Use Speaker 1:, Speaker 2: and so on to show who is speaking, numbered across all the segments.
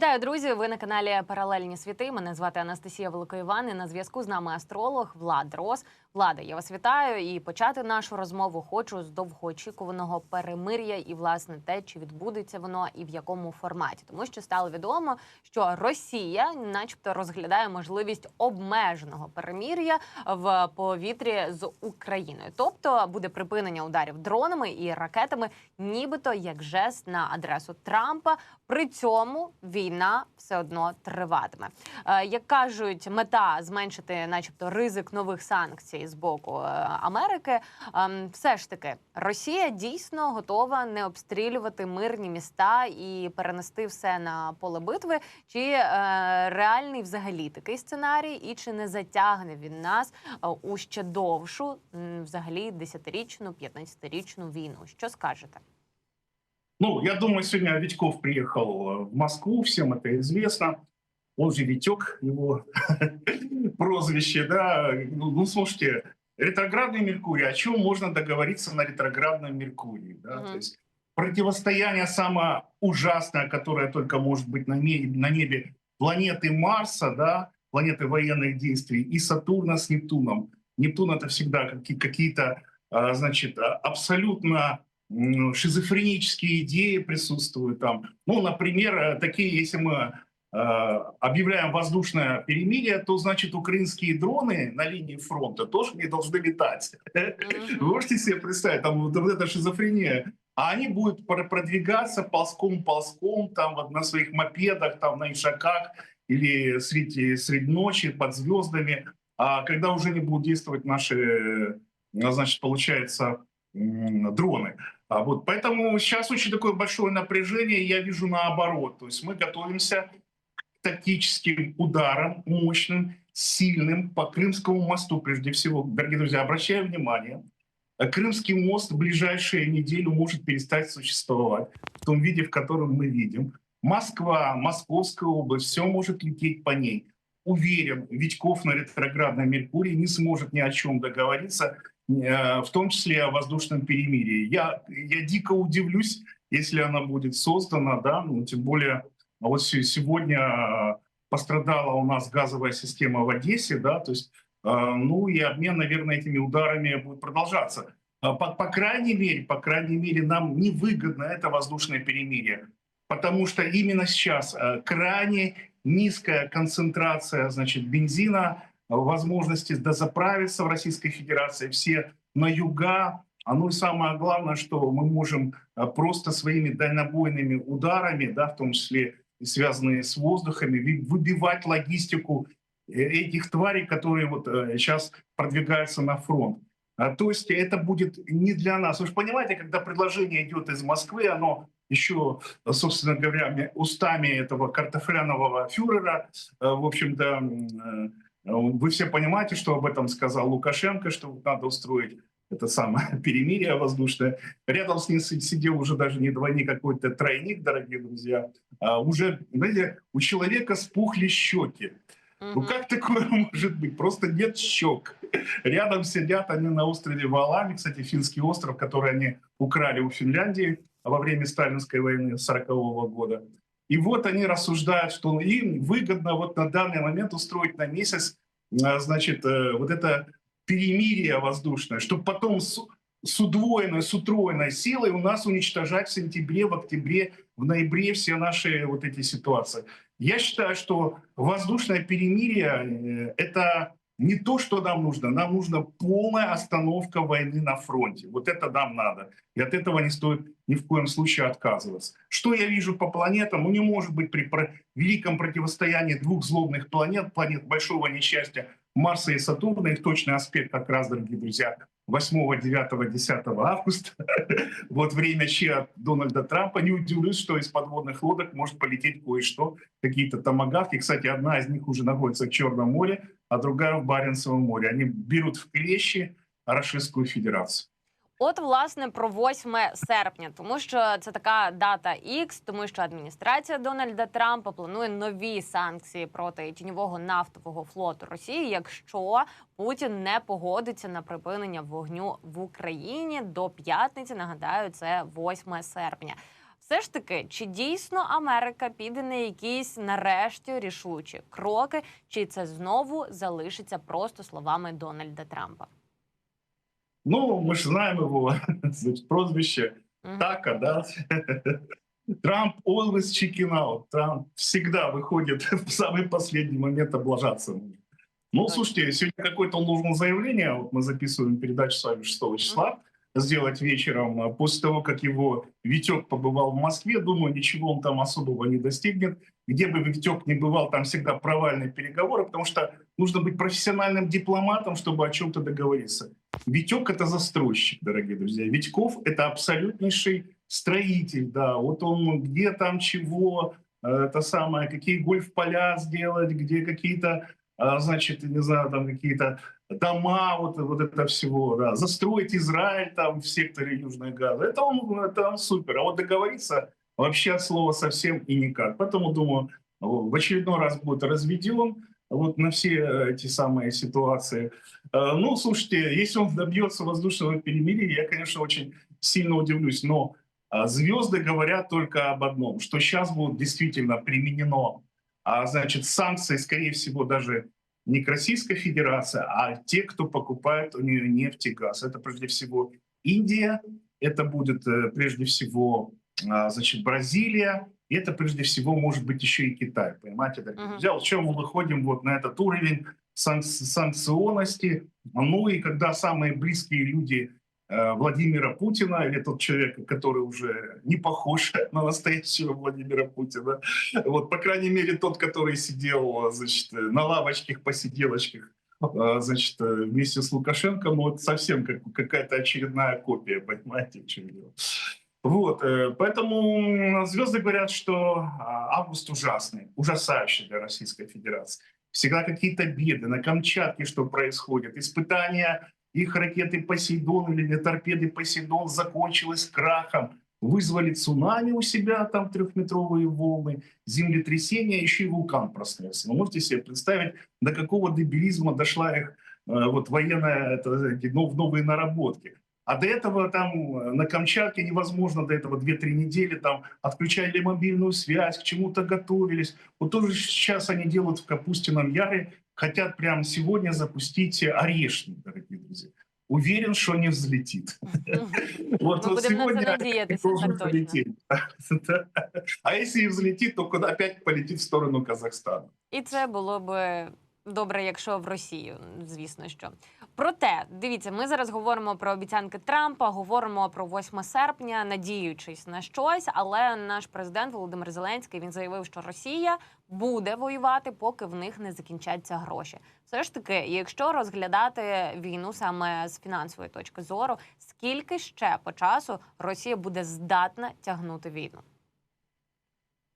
Speaker 1: Вітаю, друзі! Ви на каналі Паралельні світи. Мене звати Анастасія Великоїван. І На зв'язку з нами астролог Влад Рос. Влада, я вас вітаю і почати нашу розмову хочу з довгоочікуваного перемир'я і власне те, чи відбудеться воно і в якому форматі, тому що стало відомо, що Росія, начебто, розглядає можливість обмеженого перемир'я в повітрі з Україною, тобто буде припинення ударів дронами і ракетами, нібито як жест на адресу Трампа. При цьому війна все одно триватиме. Е, Як кажуть, мета зменшити, начебто, ризик нових санкцій з боку е, Америки. Ем, Все ж таки, Росія дійсно готова не обстрілювати мирні міста і перенести все на поле битви. Чи е, реальний взагалі такий сценарій, і чи не затягне він нас у ще довшу, взагалі, 10-річну, 15-річну війну? Що скажете?
Speaker 2: Ну, я думаю, сегодня Витьков приехал э, в Москву, всем это известно. Он же Витек, его прозвище, да. Ну, ну, слушайте, ретроградный Меркурий, о чем можно договориться на ретроградном Меркурии, да?
Speaker 1: Мгм.
Speaker 2: То есть противостояние самое ужасное, которое только может быть на небе, на небе планеты Марса, да, планеты военных действий, и Сатурна с Нептуном. Нептун это всегда какие- какие-то, а, значит, а, абсолютно шизофренические идеи присутствуют там. Ну, например, э, такие, если мы э, объявляем воздушное перемирие, то значит украинские дроны на линии фронта тоже не должны летать. Вы можете себе представить, там вот, эта шизофрения. А они будут пр- продвигаться ползком-ползком там вот на своих мопедах, там на ишаках или среди, среди ночи под звездами. А когда уже не будут действовать наши, э, значит, получается, дроны. А вот поэтому сейчас очень такое большое напряжение, я вижу наоборот. То есть мы готовимся к тактическим ударам, мощным, сильным по Крымскому мосту, прежде всего. Дорогие друзья, обращаю внимание, Крымский мост в ближайшие неделю может перестать существовать в том виде, в котором мы видим. Москва, Московская область, все может лететь по ней. Уверен, Витьков на ретроградном Меркурии не сможет ни о чем договориться, в том числе о воздушном перемирии. Я, я дико удивлюсь, если она будет создана, да, ну, тем более а вот се- сегодня э, пострадала у нас газовая система в Одессе, да, то есть, э, ну и обмен, наверное, этими ударами будет продолжаться. А По, по крайней мере, по крайней мере, нам невыгодно это воздушное перемирие, потому что именно сейчас э, крайне низкая концентрация, значит, бензина, э, возможности дозаправиться в Российской Федерации, все на юга, а ну и самое главное, что мы можем э, просто своими дальнобойными ударами, да, в том числе и связанные с воздухами, выбивать логистику э, этих тварей, которые вот сейчас продвигаются на фронт. А, То есть это будет не для нас. Вы же понимаете, когда предложение идет из Москвы, оно еще, собственно говоря, устами этого картофлянового фюрера, э, в общем-то, э, вы все понимаете, что об этом сказал Лукашенко, что надо устроить это самое перемирие воздушное. Рядом с ним си- сидел уже даже не двойник, а какой-то тройник, дорогие друзья. А уже, знаете, у человека спухли щеки. Ну как такое может быть? Просто нет щек. Рядом сидят они на острове Валами, кстати, финский остров, который они украли у Финляндии во время сталинской войны 40 года. И вот они рассуждают, что им выгодно вот на данный момент устроить на месяц, а, значит, э, вот это перемирие воздушное, чтобы потом с, с удвоенной, с утроенной силой у нас уничтожать в сентябре, в октябре, в ноябре все наши вот эти ситуации. Я считаю, что воздушное перемирие э, это не то, что нам нужно. Нам нужна полная остановка войны на фронте. Вот это нам надо. И от этого не стоит ни в коем случае отказываться. Что я вижу по планетам? Ну, не может быть при великом противостоянии двух злобных планет, планет большого несчастья Марса и Сатурна. Их точный аспект как раз, дорогие друзья, 8, 9, 10 августа. Вот время Че Дональда Трампа. Не удивлюсь, что из подводных лодок может полететь кое-что. Какие-то томагавки. Кстати, одна из них уже находится в Черном море, а другая в Баренцевом море. Они берут в клещи Российскую Федерацию.
Speaker 1: От, власне, про 8 серпня, тому що це така дата X, тому що адміністрація Дональда Трампа планує нові санкції проти тіньового нафтового флоту Росії, якщо Путін не погодиться на припинення вогню в Україні до п'ятниці. Нагадаю, це 8 серпня. Все ж таки, чи дійсно Америка піде на якісь нарешті рішучі кроки, чи це знову залишиться просто словами Дональда Трампа?
Speaker 2: Ну, мы же знаем его значит, прозвище
Speaker 1: Мгм.
Speaker 2: Така, да? Трамп always chicken out. Трамп всегда выходит в самый последний момент облажаться. Ну,
Speaker 1: Точно.
Speaker 2: слушайте, сегодня какое-то он должен заявление, вот мы записываем передачу с вами 6 числа, сделать вечером, а после того, как его Витек побывал в Москве, думаю, ничего он там особого не достигнет. Где бы Витек ни бывал, там всегда провальные переговоры, потому что нужно быть профессиональным дипломатом, чтобы о чем-то договориться. Витек — это застройщик, дорогие друзья. Витьков — это абсолютнейший строитель, да. Вот он где там чего, э, это самое, какие гольф-поля сделать, где какие-то, а, значит, не знаю, там какие-то дома, вот, вот это всего, да. Застроить Израиль там в секторе Южной Газа. Это он, это он супер. А вот договориться вообще от слова совсем и никак. Поэтому, думаю, в очередной раз будет разведен вот на все эти самые ситуации. Э, Ну, слушайте, если он добьется воздушного перемирия, я, конечно, очень сильно удивлюсь. Но а, звезды говорят только об одном, что сейчас будет действительно применено, а, значит, санкции, скорее всего, даже не к Российской Федерации, а те, кто покупает у нее нефть и газ. Это прежде всего Индия, это будет э, прежде всего, а, значит, Бразилия, и это прежде всего может быть еще и Китай, понимаете, дорогие
Speaker 1: Мгм.
Speaker 2: друзья? Вот чем мы выходим вот на этот уровень сан- санкционности, ну и когда самые близкие люди э, Владимира Путина, или тот человек, который уже не похож на настоящего Владимира Путина, вот, по крайней мере, тот, который сидел, значит, на лавочках, посиделочках, э, значит, вместе с Лукашенко, ну, это совсем как, какая-то очередная копия, понимаете, в чем дело. Вот, э, поэтому звезды говорят, что а, август ужасный, ужасающий для Российской Федерации. Всегда какие-то беды. На Камчатке что происходит? Испытания их ракеты «Посейдон» или торпеды «Посейдон» закончилось крахом. Вызвали цунами у себя, там трехметровые волны, землетрясение, еще и вулкан проснулся. Вы можете себе представить, до какого дебилизма дошла их э, вот военная, это, новые наработки. А до этого там э, на Камчатке невозможно до этого 2-3 недели там отключали мобильную связь, к чему-то готовились. Вот тоже сейчас они делают в Капустином Яре, хотят прямо сегодня запустить орешник, дорогие друзья. Уверен, что не взлетит. Вот,
Speaker 1: Мы
Speaker 2: вот
Speaker 1: будем на
Speaker 2: сегодня
Speaker 1: это надеяться,
Speaker 2: должен
Speaker 1: так точно.
Speaker 2: полететь. Да. А если и взлетит, то куда опять полетит в сторону Казахстана.
Speaker 1: І це було б добре, якщо в Росію, звісно що. Проте, дивіться, ми зараз говоримо про обіцянки Трампа, говоримо про 8 серпня, надіючись на щось. Але наш президент Володимир Зеленський він заявив, що Росія буде воювати, поки в них не закінчаться гроші. Все ж таки, якщо розглядати війну саме з фінансової точки зору, скільки ще по часу Росія буде здатна тягнути війну?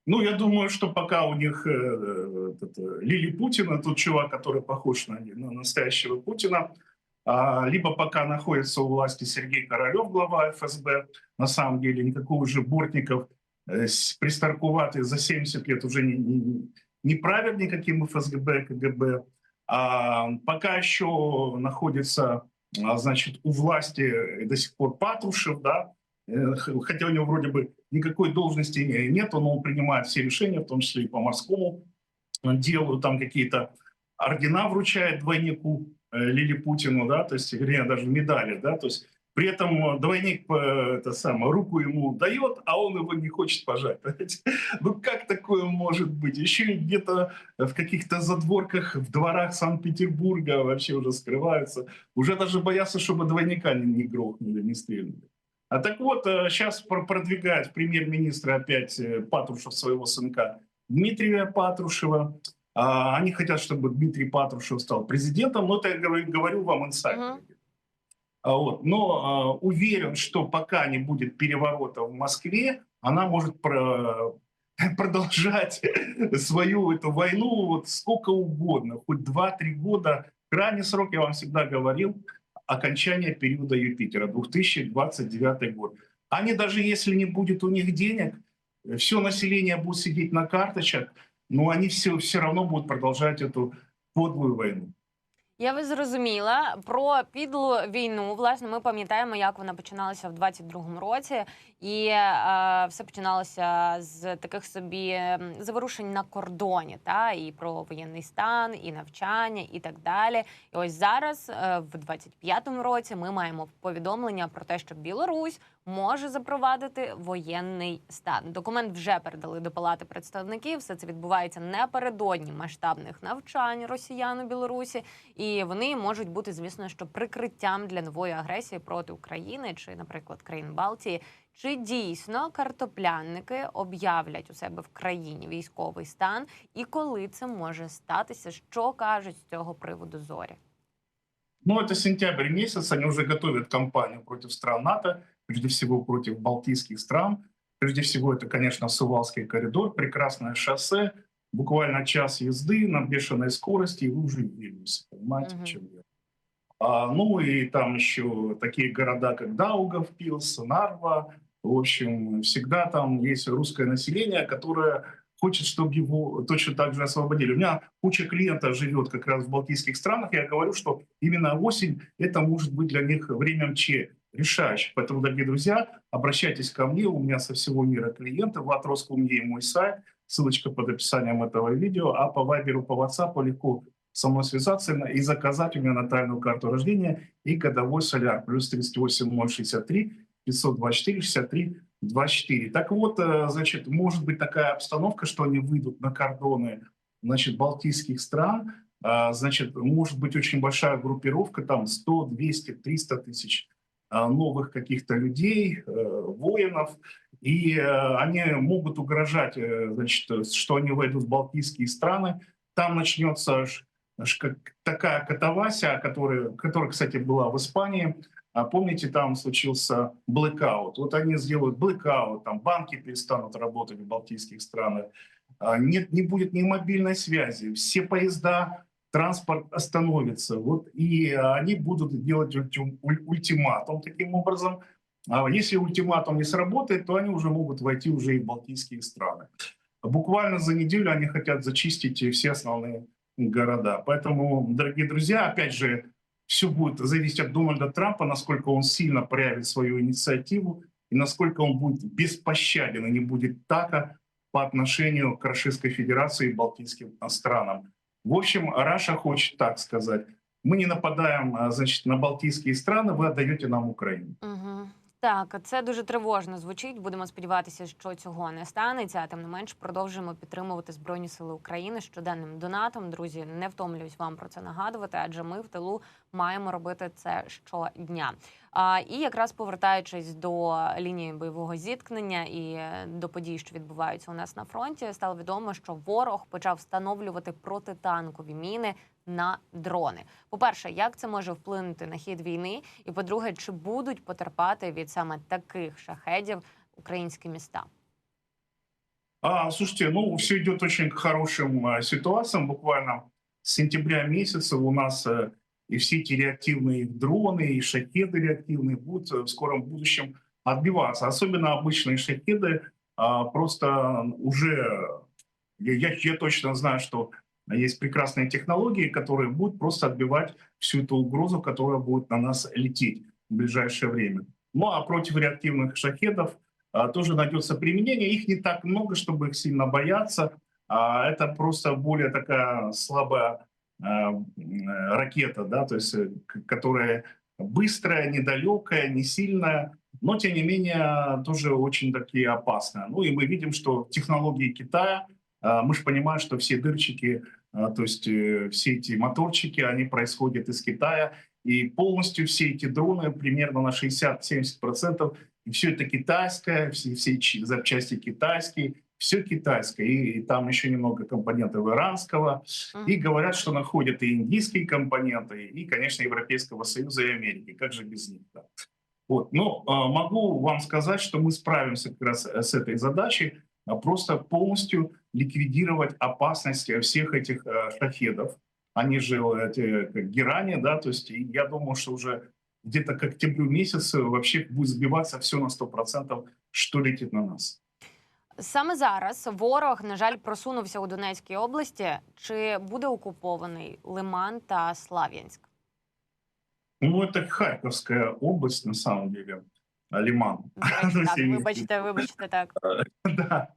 Speaker 2: Ну, я думаю, что пока у них э, этот, э, Лили Путина, тот чувак, который похож на, на настоящего Путина, а, либо пока находится у власти Сергей Королев, глава ФСБ, на самом деле никакого уже Бортников э, пристаркуватый за 70 лет уже не, не, не правит никаким ФСБ, КГБ. А, пока еще находится, а, значит, у власти до сих пор Патрушев, да, Э, хотя у него вроде бы никакой должности не- нет, но он принимает все решения, в том числе и по морскому делу, там какие-то ордена вручает двойнику э, Лили Путину, да, то есть, вернее, даже медали, да, то есть при этом э, двойник э, это самое, руку ему дает, а он его не хочет пожать. понимаете? Ну как такое может быть? Еще где-то в каких-то задворках, в дворах Санкт-Петербурга вообще уже скрываются. Уже даже боятся, чтобы двойника не, не грохнули, не стрельнули. А так вот, сейчас продвигает премьер-министра опять э, Патрушев своего сынка Дмитрия Патрушева. А, Они хотят, чтобы Дмитрий Патрушев стал президентом, но это я говорю, говорю вам инсайд. А Вот. Но а, уверен, что пока не будет переворота в Москве, она может про- продолжать свою эту войну вот сколько угодно, хоть 2-3 года. Крайний срок, я вам всегда говорил, окончание периода Юпитера, 2029 год. Они даже если не будет у них денег, все население будет сидеть на карточках, но они все, все равно будут продолжать эту подлую войну.
Speaker 1: Я ви зрозуміла про підлу війну. Власне, ми пам'ятаємо, як вона починалася в 22-му році, і е, все починалося з таких собі заворушень на кордоні, та і про воєнний стан, і навчання, і так далі. І ось зараз, е, в 25-му році, ми маємо повідомлення про те, що Білорусь може запровадити воєнний стан. Документ вже передали до палати представників. Все це відбувається напередодні масштабних навчань росіян у Білорусі, і вони можуть бути, звісно, що прикриттям для нової агресії проти України чи, наприклад, країн Балтії. Чи дійсно картоплянники об'являть у себе в країні військовий стан, і коли це може статися? Що кажуть з цього приводу зорі?
Speaker 2: Ну, это сентябрь месяц, они уже готовят кампанию против стран НАТО, прежде всего против балтийских стран. Прежде всего, это, конечно, Сувалский коридор, прекрасное шоссе, буквально час езды на бешеной скорости, и вы уже в Вильнюсе, понимаете,
Speaker 1: Мгм.
Speaker 2: в чем я. А, ну и там еще такие города, как Даугавпилс, Нарва. В общем, всегда там есть русское население, которое хочет, чтобы его точно так же освободили. У меня куча клиентов живет как раз в балтийских странах. Я говорю, что именно осень это может быть для них временем че решающим. Поэтому, дорогие друзья, обращайтесь ко мне. У меня со всего мира клиенты. Влад Роскомье мой сайт. Ссылочка под описанием этого видео. А по Вайберу, по WhatsApp легко со мной связаться и заказать у меня натальную карту рождения и годовой соляр. Плюс 38 063 524 63 24. Так вот, э, значит, может быть такая обстановка, что они выйдут на кордоны значит, балтийских стран, А, значит, может быть очень большая группировка, там 100, 200, 300 тысяч а, новых каких-то людей, э, воинов, и э, они могут угрожать, значит, что они войдут в балтийские страны, там начнется такая катавасия, которая, которая, кстати, была в Испании, а помните, там случился блэкаут. Вот они сделают блэкаут, там банки перестанут работать в балтийских странах, а, нет, не будет ни мобильной связи, все поезда, транспорт остановится. Вот, и а, они будут делать ульти- уль- ультиматум таким образом. А если ультиматум не сработает, то они уже могут войти уже и в балтийские страны. Буквально за неделю они хотят зачистить все основные города. Поэтому, дорогие друзья, опять же, все будет зависеть от Дональда Трампа, насколько он сильно проявит свою инициативу и насколько он будет беспощаден и не будет така по отношению к Российской Федерации и балтийским странам. В общем, Раша хочет так сказать. Мы не нападаем а, значит, на балтийские страны, вы отдаете нам Украину.
Speaker 1: Угу. Так, це дуже тривожно звучить. Будемо сподіватися, що цього не станеться. А тим не менш продовжуємо підтримувати Збройні Сили України щоденним донатом. Друзі, не втомлююсь вам про це нагадувати, адже ми в тилу маємо робити це щодня. І якраз повертаючись до лінії бойового зіткнення і е, до подій, що відбуваються у нас на фронті, стало відомо, що ворог почав встановлювати протитанкові міни на дрони. По-перше, як це може вплинути на хід війни? І по-друге, чи будуть потерпати від саме таких шахедів українські міста?
Speaker 2: А, слушайте, ну, все идет очень хорошим а, ситуациям. Буквально с сентября месяца у нас э, и все эти реактивные дроны, и шахеды реактивные будут э, в скором будущем отбиваться. Особенно обычные шахеды а, просто уже... Я, я, точно знаю, что есть прекрасные технологии, которые будут просто отбивать всю эту угрозу, которая будет на нас лететь в ближайшее время. Ну а против реактивных шахедов а, тоже найдется применение. Их не так много, чтобы их сильно бояться. А, Это просто более такая слабая ракета, да, то есть, э, которая быстрая, недалекая, не сильная, но тем не менее тоже очень такие опасные. Ну и мы видим, что технологии Китая, мы же понимаем, что все дырчики, то есть э, все эти моторчики, они происходят из Китая, и полностью все эти дроны примерно на 60-70% и все это китайское, все, все запчасти китайские, все китайское. И, и там еще немного компонентов иранского. И говорят, что находят и индийские компоненты, и, конечно, Европейского Союза и Америки. Как же без них? Да? Вот. Но э, могу вам сказать, что мы справимся как раз э, с этой задачей, а просто полностью ликвидировать опасность э, всех этих э, шахедов. Они же эти, как герани, да, то есть я думаю, что уже где-то к октябрю месяцу вообще будет сбиваться все на 100%, что летит на нас.
Speaker 1: Саме зараз ворог, на жаль, просунувся у Донецькій області. Чи буде окупований Лиман та Слав'янськ?
Speaker 2: Ну, это Харьковская область, на самом деле, а, Лиман.
Speaker 1: До речі, Так,
Speaker 2: Всі
Speaker 1: вибачте, вибачте, так.
Speaker 2: Да.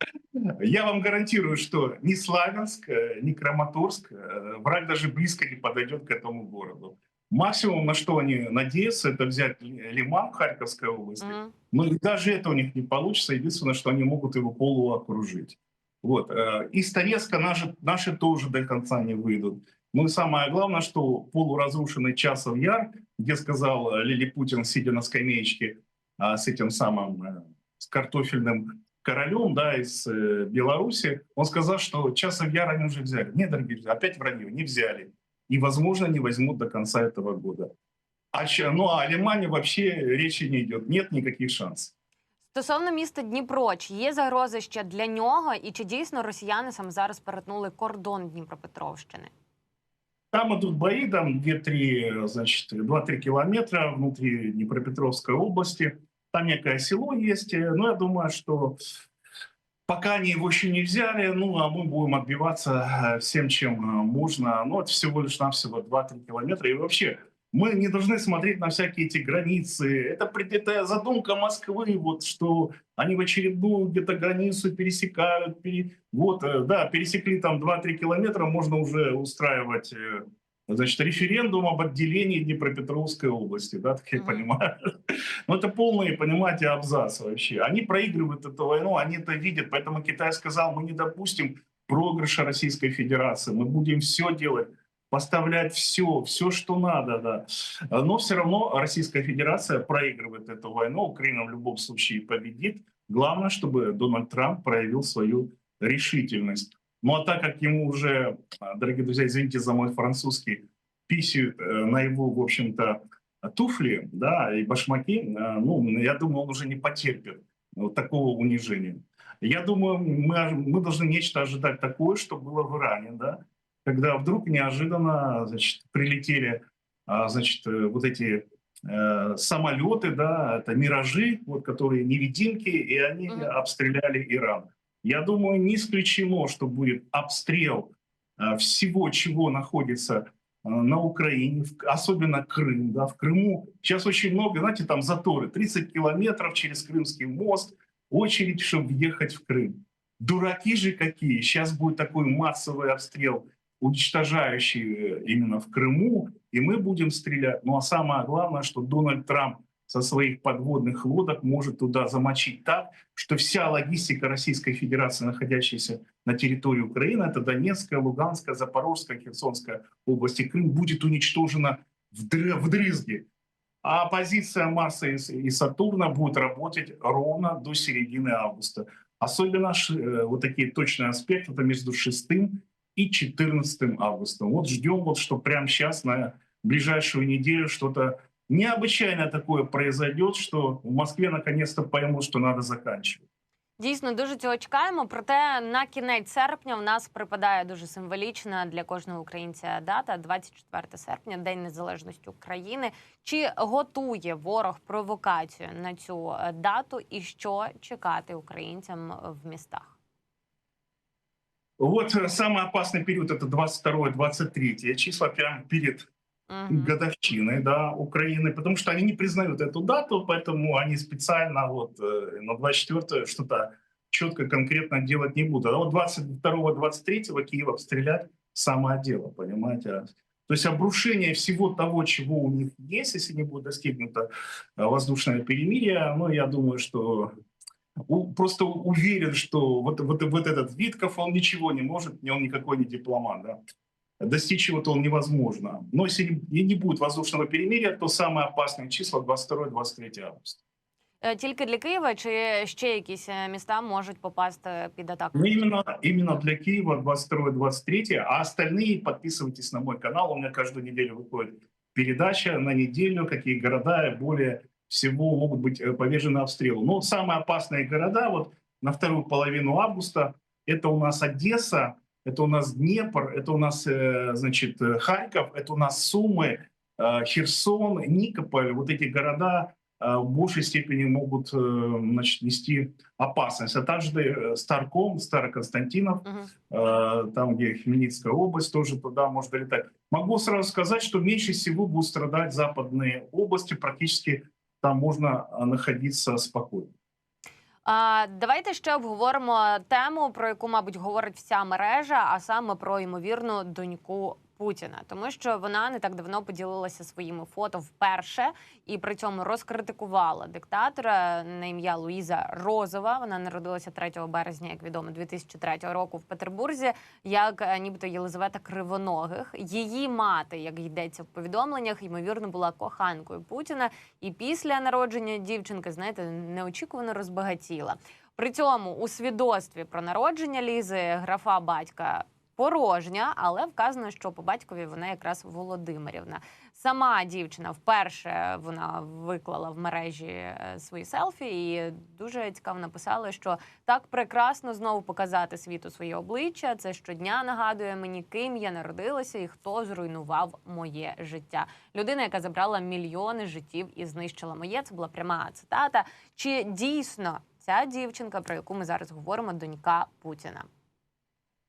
Speaker 2: Я вам гарантирую, что ни Славянск, э, ни Краматорск, э, враг даже близко не подойдет к этому городу. Максимум, на что они надеются, это взять Ли- Лиман в Харьковской области.
Speaker 1: Мгм.
Speaker 2: Но и даже это у них не получится. Единственное, что они могут его полуокружить. Вот. э, Из Торецка наши, наши тоже до конца не выйдут. Ну и самое главное, что полуразрушенный Часов Яр, где сказал э, Лили Путин, сидя на скамеечке а, с этим самым, э, с картофельным королем да, из Беларуси, он сказал, что Часов Яр они уже взяли. Нет, дорогие друзья, опять вранье, не взяли И, возможно, не возьмут до конца этого года. А, ща- ну, а о Лимане вообще речи не идет. Нет никаких шансов.
Speaker 1: Стосовно міста Дніпро, чи є загрози ще для нього, і чи дійсно росіяни саме зараз перетнули кордон Дніпропетровщини?
Speaker 2: Там идут бои, там 2-3, значит, 2-3 километра внутри Днепропетровской области. Там некое село есть. э, Но я думаю, что пока они его еще не взяли, ну, а мы будем отбиваться э, всем, чем э, можно. Ну, это всего лишь навсего 2-3 километра. И вообще, мы не должны смотреть на всякие эти границы. Это, это задумка Москвы, вот, что они в очередную где-то границу пересекают. пере- Вот, э, да, пересекли там 2-3 километра, можно уже устраивать значит, референдум об отделении Днепропетровской области, да, так я
Speaker 1: Мгм.
Speaker 2: понимаю. Но это полные, понимаете, абзацы вообще. Они проигрывают эту войну, они это видят, поэтому Китай сказал, мы не допустим проигрыша Российской Федерации, мы будем все делать, поставлять все, все, что надо, да. Но все равно Российская Федерация проигрывает эту войну, Украина в любом случае победит. Главное, чтобы Дональд Трамп проявил свою решительность. Ну а так как ему уже, а, дорогие друзья, извините за мой французский, писают э, на его, в общем-то, туфли, да, и башмаки, э, ну, я думаю, он уже не потерпит вот такого унижения. Я думаю, мы, мы должны нечто ожидать такое, что было в Иране, да, когда вдруг неожиданно, значит, прилетели, а, значит, э, вот эти э, самолеты, да, это миражи, вот, которые невидимки, и они
Speaker 1: Мгм.
Speaker 2: обстреляли Иран. Я думаю, не исключено, что будет обстрел э, всего, чего находится э, на Украине, особенно Крым. Да, в Крыму сейчас очень много, знаете, там заторы, 30 километров через Крымский мост, очередь, чтобы въехать в Крым. Дураки же какие! Сейчас будет такой массовый обстрел, уничтожающий э, именно в Крыму, и мы будем стрелять. Ну а самое главное, что Дональд Трамп со своих подводных лодок может туда замочить так, что вся логистика Российской Федерации, находящаяся на территории Украины, это Донецкая, Луганская, Запорожская, Херсонская области, Крым, будет уничтожена вдр- вдрызги. А позиция Марса и, Сатурна будет работать ровно до середины августа. Особенно э, вот такие точные аспекты, это между 6 и 14 августа. Вот ждем, вот, что прямо сейчас на ближайшую неделю что-то необычайно такое произойдет, что в Москве наконец-то поймут, что надо заканчивать.
Speaker 1: Дійсно, дуже цього чекаємо. Проте на кінець серпня в нас припадає дуже символічна для кожного українця дата 24 серпня, День Незалежності України. Чи готує ворог провокацію на цю е, дату, і що чекати українцям в містах?
Speaker 2: Вот э, самый опасный период это 22-23 числа, прямо перед
Speaker 1: Мгм.
Speaker 2: годовщиной да, Украины, потому что они не признают эту дату, поэтому они специально вот э, на 24 что-то четко, конкретно делать не будут. А вот 22-23 Киев обстрелять самое дело, понимаете? То есть обрушение всего того, чего у них есть, если не будет достигнуто э, воздушное перемирие, ну, я думаю, что просто уверен, что вот, вот, вот этот Витков, он ничего не может, он никакой не дипломат, да Достичь чего-то он невозможно. Но если не, не будет воздушного перемирия, то самые опасные числа 22-23 августа.
Speaker 1: Е, Тільки для Києва чи ще якісь е, міста можуть попасти під атаку?
Speaker 2: Ну, именно, именно для Киева 22-23, а остальные подписывайтесь на мой канал, у меня каждую неделю выходит передача на неделю, какие города более всего могут быть э, повержены обстрелу. Но самые опасные города вот на вторую половину августа это у нас Одесса, это у нас Днепр, это у нас, э, значит, э, Харьков, это у нас Сумы, э, Херсон, Никополь. Вот эти города в большей степени могут значит, нести опасность. А также Старком, Староконстантинов, э, там, где Хмельницкая область, тоже туда может долетать. Могу сразу сказать, что меньше всего будут страдать западные области, практически там можно находиться спокойно.
Speaker 1: А, давайте ще обговоримо тему, про яку, мабуть, говорить вся мережа, а саме про ймовірну доньку Путіна, тому що вона не так давно поділилася своїми фото вперше і при цьому розкритикувала диктатора на ім'я Луїза Розова. Вона народилася 3 березня, як відомо, 2003 року в Петербурзі, як е, нібито Єлизавета Кривоногих. Її мати, як йдеться в повідомленнях, ймовірно була коханкою Путіна. І після народження дівчинки, знаєте, неочікувано розбагатіла. При цьому у свідоцтві про народження Лізи графа батька порожня, але вказано, що по батькові вона якраз Володимирівна. Сама дівчина вперше вона виклала в мережі е, свої селфі, і дуже цікаво написала, що так прекрасно знову показати світу своє обличчя. Це щодня нагадує мені, ким я народилася і хто зруйнував моє життя. Людина, яка забрала мільйони життів і знищила моє. Це була пряма цитата. Чи дійсно ця дівчинка, про яку ми зараз говоримо, донька Путіна?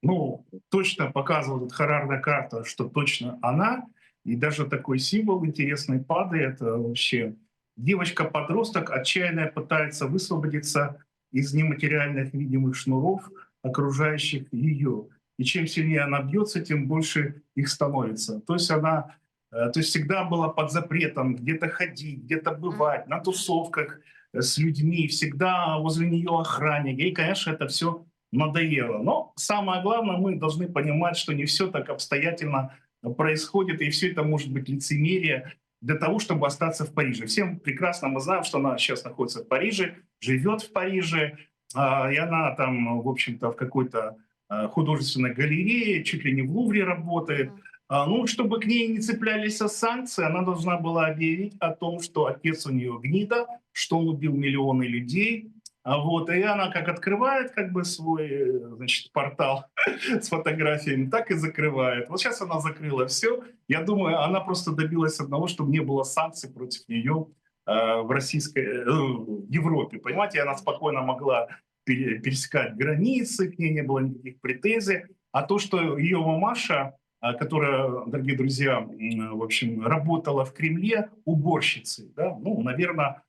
Speaker 2: Ну, точно показывает эта харарная карта, что точно она. И даже такой символ интересный падает. э, Вообще девочка-подросток отчаянно пытается высвободиться из нематериальных видимых шнуров, окружающих ее. И чем сильнее она бьется, тем больше их становится. То есть она э, то есть всегда была под запретом где-то ходить, где-то бывать, на тусовках э, с людьми, всегда возле нее охранник. Ей, конечно, это все надоело. Но самое главное, мы должны понимать, что не все так обстоятельно происходит, и все это может быть лицемерие для того, чтобы остаться в Париже. Всем прекрасно мы знаем, что она сейчас находится в Париже, живет в Париже, а, и она там, в общем-то, в какой-то а, художественной галерее, чуть ли не в Лувре работает. А, Ну, чтобы к ней не цеплялись санкции, она должна была объявить о том, что отец у нее гнида, что он убил миллионы людей. А Вот, и она как открывает как бы свой э, значит, портал с фотографиями, так и закрывает. Вот сейчас она закрыла все. Я думаю, она просто добилась одного, чтобы не было санкций против нее э, в российской, э, в Европе. Понимаете, она спокойно могла пере- пересекать границы, к ней не было никаких претензий. А то, что ее мамаша, а, которая, дорогие друзья, в общем, работала в Кремле уборщицей, да, ну, наверное,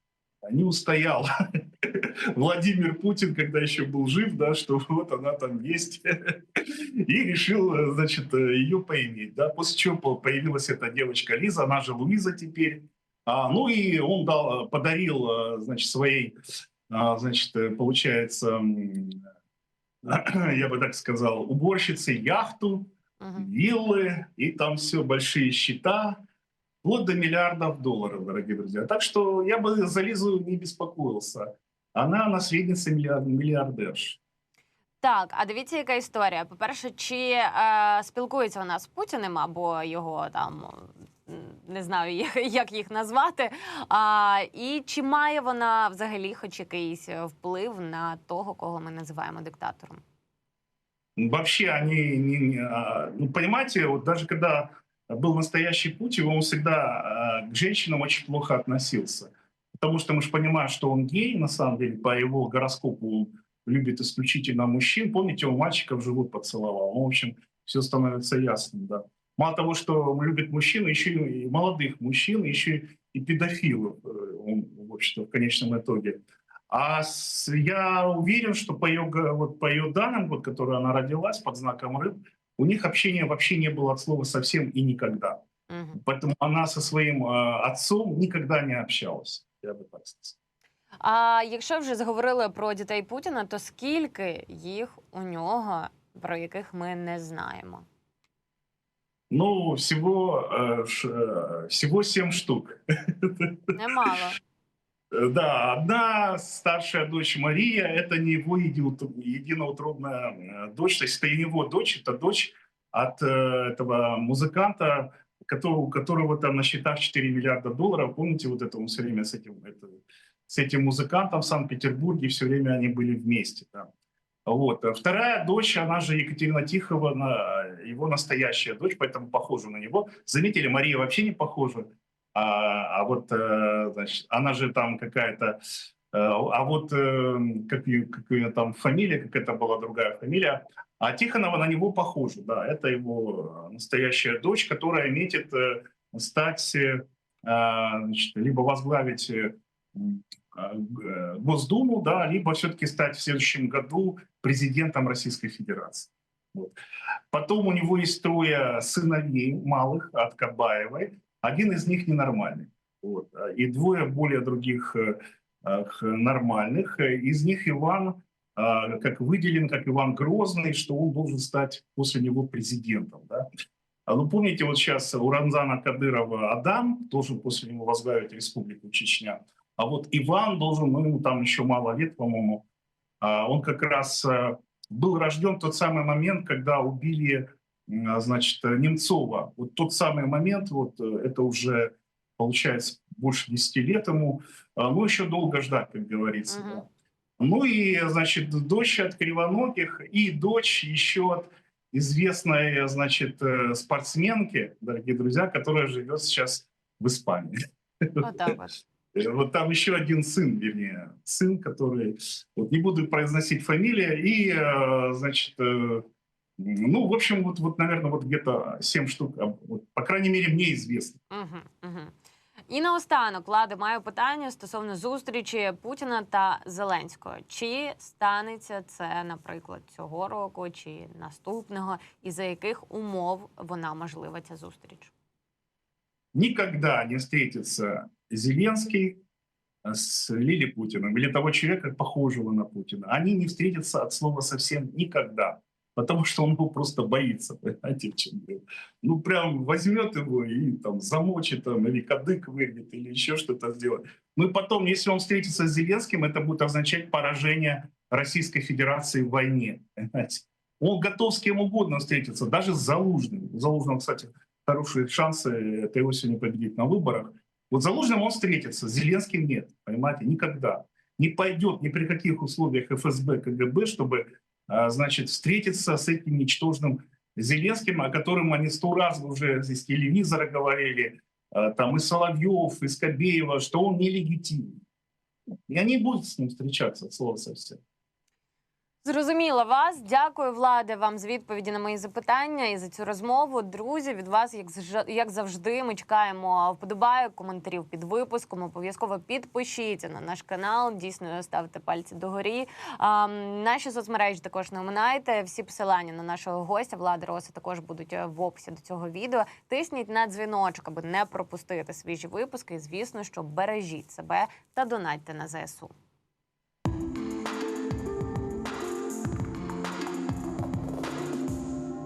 Speaker 2: не устоял. Владимир Путин, когда еще был жив, да, что вот она там есть, и решил, значит, ее поиметь, да, после чего по- появилась эта девочка Лиза, она же Луиза теперь, а, ну и он дал, подарил, э, значит, своей, а, значит, получается, я бы так сказал, уборщице яхту,
Speaker 1: Мгм.
Speaker 2: виллы, и там все, большие счета, вплоть до миллиардов долларов, дорогие друзья. Так что я бы за Лизу не беспокоился. Она наследница миллиард, миллиардерш.
Speaker 1: Так, а дивіться, яка історія. По-перше, чи е, спілкується вона з Путіним або його там не знаю, як, їх назвати. А, і чи має вона взагалі хоч якийсь е, вплив на того, кого ми називаємо диктатором?
Speaker 2: Вообще они, не, не, ну, понимаете, вот даже когда был настоящий Путин, он всегда а, к женщинам очень плохо относился. Потому что мы же понимаем, что он гей, на самом деле, по его гороскопу любит исключительно мужчин. Помните, он мальчиков живот поцеловал. В общем, все становится ясным, да. Мало того, что он любит мужчин, еще и молодых мужчин, еще и педофилов, э, он, в общем-то, в конечном итоге. А с- я уверен, что по ее, вот по ее данным, вот, которые она родилась под знаком рыб, у них общения вообще не было от слова совсем и никогда.
Speaker 1: Угу.
Speaker 2: Поэтому она со своим э, отцом никогда не общалась. Я бы так сказал.
Speaker 1: А якщо вже заговорили про дітей Путіна, то скільки їх у нього, про яких ми не знаємо?
Speaker 2: Ну, всего, э, ш- э, всего семь штук.
Speaker 1: Немало.
Speaker 2: Э, Да, одна старшая дочь Мария, это не его еди- единоутробная э, дочь, то есть это не его дочь, это дочь от э, этого музыканта, у которого там на счетах 4 миллиарда долларов. Помните, вот это он все время с этим, это, с этим музыкантом в Санкт-Петербурге, все время они были вместе. Да. Вот. А Вторая дочь, она же Екатерина Тихова, его настоящая дочь, поэтому похожа на него. Заметили, Мария вообще не похожа А, а вот, э, значит, она же там какая-то, э, а вот э, как, ее, как ее там фамилия, как это была другая фамилия, а Тихонова на него похожа, да, это его настоящая дочь, которая метит э, стать, э, значит, либо возглавить э, Госдуму, да, либо все-таки стать в следующем году президентом Российской Федерации. Вот. Потом у него есть трое сыновей малых от Кабаевой. Один из них ненормальный. Вот. И двое более других э, э, нормальных. Э, Из них Иван а, как выделен, как Иван Грозный, что он должен стать после него президентом. Да? Ну, помните, вот сейчас у Рамзана Кадырова Адам должен после него возглавить Республику Чечня. А вот Иван должен, ну, ему там еще мало лет, по-моему, а, он как раз э, был рожден в тот самый момент, когда убили, значит, э, Немцова. Вот тот самый момент, вот э, это уже, получается, больше 10 лет ему. А, Ну, еще долго ждать, как говорится.
Speaker 1: Мгм.
Speaker 2: да. Ну и, значит, дочь от Кривоногих и дочь еще от известной, значит, э, спортсменки, дорогие друзья, которая живет сейчас в Испании.
Speaker 1: Отак от.
Speaker 2: Э, Вот там еще один сын, вернее, сын, который, вот не буду произносить фамилия, и, значит, ну, в общем, вот, вот наверное, вот где-то 7 штук, а, вот, по крайней мере, мне известно.
Speaker 1: Угу, угу. І наостанок, Лади, маю питання стосовно зустрічі Путіна та Зеленського. Чи станеться це, наприклад, цього року чи наступного, і за яких умов вона можлива ця зустріч?
Speaker 2: Никогда не встретится Зеленский э, с Лили Путиным или того человека, похожего на Путина. Они не встретятся от слова совсем никогда. Потому что он его просто боится, понимаете, в чем дело. Ну, прям возьмет его и там замочит, там, или кадык вырвет, или еще что-то сделает. Ну и потом, если он встретится с Зеленским, это будет означать поражение Российской Федерации в войне, понимаете. Он готов с кем угодно встретиться, даже с Залужным. У Залужного, кстати, хорошие шансы этой осенью победить на выборах. Вот Залужным он встретится, с Зеленским нет, понимаете, никогда. Не пойдет ни при каких условиях ФСБ, КГБ, чтобы, значит, встретиться с этим ничтожным Зеленским, о котором они сто раз уже здесь телевизора говорили, а, там и Соловьев, и Скобеева, что он нелегитимен. И они будут с ним встречаться, от совсем.
Speaker 1: Зрозуміла вас. Дякую, Владе, вам з відповіді на мої запитання і за цю розмову. Друзі, від вас, як як завжди, ми чекаємо вподобайок, коментарів під випуском. Обов'язково підпишіться на наш канал. Дійсно, ставте пальці догорі. А, наші соцмережі також не оминайте. Всі посилання на нашого гостя Влади Роса також будуть е, в описі до цього відео. Тисніть на дзвіночок, аби не пропустити свіжі випуски. І звісно, що бережіть себе та донатьте на ЗСУ.